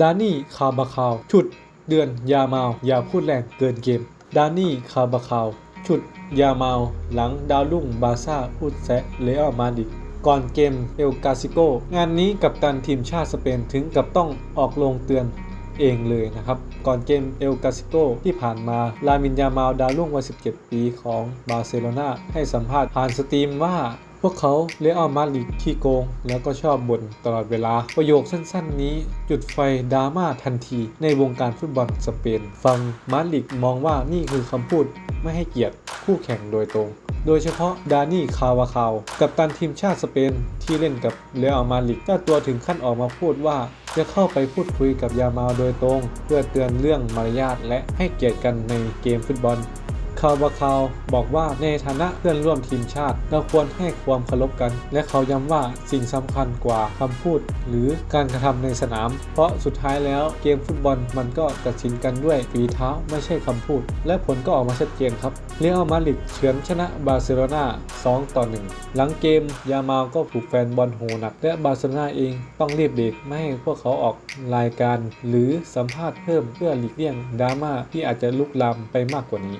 ดานี่คาบาคาวฉุด เดือน ยาเมาอย่าพูดแรงเกินเกม ดานี่คาบาคาวฉุด ยาเมาหลังดาวรุ่งบาซ่าพูดแซะเลอมาดิก่อนเกมเอลกาซิโกงานนี้กัปตันทีมชาติสเปนถึงกับต้องออกลงเตือนเองเลยนะครับ ก่อนเกมเอลกาซิโกที่ผ่านมา ลามินยามาดาวรุ่งวัย17 ปีของบาร์เซโลนาให้สัมภาษณ์ผ่านสตรีมว่า วกเขาเลอัลมาดริดขี้โกง แล้วก็ชอบบ่นตลอดเวลา ประโยคสั้นๆนี้ จุดไฟดราม่าทันที ในวงการฟุตบอลสเปน ฟังมาดริดมองว่านี่คือคำพูดไม่ให้เกียรติคู่แข่งโดยตรง โดยเฉพาะดานี่คาวาคาว กับตันทีมชาติสเปนที่เล่นกับเรอัลมาดริดเจ้าตัวถึงขั้นออกมาพูดว่า จะเข้าไปพูดคุยกับยามาโดยตรง เพื่อเตือนเรื่องมารยาทและให้เกียรติกันในเกมฟุตบอล คาวบาคาวบอกว่าในฐานะเพื่อนร่วมทีมชาติ เราควรให้ความเคารพกัน และเขาย้ำว่าสิ่งสำคัญกว่าคำพูด หรือการกระทำในสนาม เพราะสุดท้ายแล้วเกมฟุตบอลมันก็ตัดสินกันด้วยฝีเท้าไม่ใช่คำพูด และผลก็ออกมาชัดเจนครับเรอัลมาดริดเฉือนชนะบาร์เซโลนา2ต่อ1หลังเกมยามาลก็ถูกแฟนบอลโหหนัก และบาร์เซโลนาเองต้องรีบเบรกไม่ให้พวกเขาออกรายการ หรือสัมภาษณ์เพิ่มเพื่อหลีกเลี่ยงดราม่าที่อาจจะลุกลามไปมากกว่านี้